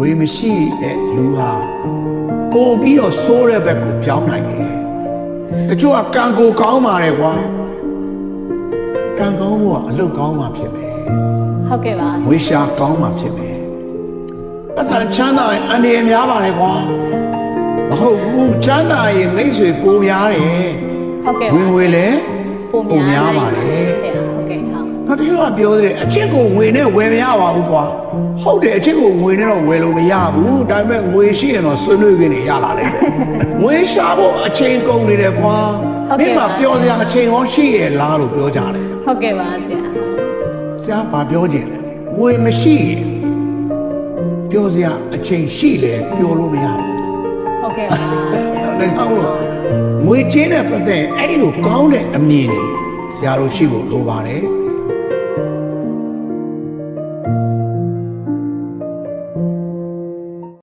ဝေမရှိတဲ့လူဟာပို့ပြီးတော့စိုးတဲ့ဘက်ကိုပြောင်းနိုင်တယ်တချို့ကကံကိုကောင်းပါတယ်ကွာကံကောင်းဖို့ကအလုပ်ကောင်းမှဖြစ်မယ်ဟုတ်ကဲ့ပါဝေရှာကောင်းမှဖြစ်မယ်ပတ်စံချမ်းသာရင်အန္တရာယ်များပါတယ်ကွာမဟုတ်ဘူးချမ်းသာရင်မိတ်ဆွေပိုများတယ်ဟုတ်ကဲ့ပါဝင်ငွေလည်းပုံပုံများများပါပါလေလေဆရာဟုတ် ကဲ့ဟုတ်နောက်တစ်ခုကပြောသေးတယ်အချစ်ကိုငွေနဲ့ဝယ်မရပါဘူးကွာဟုတ်တယ်အချစ်ကိုငွေနဲ့တော့ဝယ်လို့မရဘူးဒါပေမဲ့ငွေရှိရင်တော့ဆွေးနွေးခင်းနေရလာလိမ့်မယ်ငွေရှာဖို့အချိန်ကုန်နေတယ်ကွာမင်းမပြောစရာအချိန်ရောရှိရဲ့လားလို့ပြောကြတယ်ဟုတ်ကဲ့ပါဆရာဆရာဘာပြောချင်လဲငွေမရှိရင်ပြောစရာအချိန်ရှိလေပြောလို့မရဘူးဟုတ်ကဲ့ပါဆရာဒါကြောင့်မို့ငွေချင်းတဲ့ပတ်သက်အဲ့ဒီလိုကောင်းတဲ့အမြင်တွေဆရာတို့ရှိဖို့လိုပါတယ်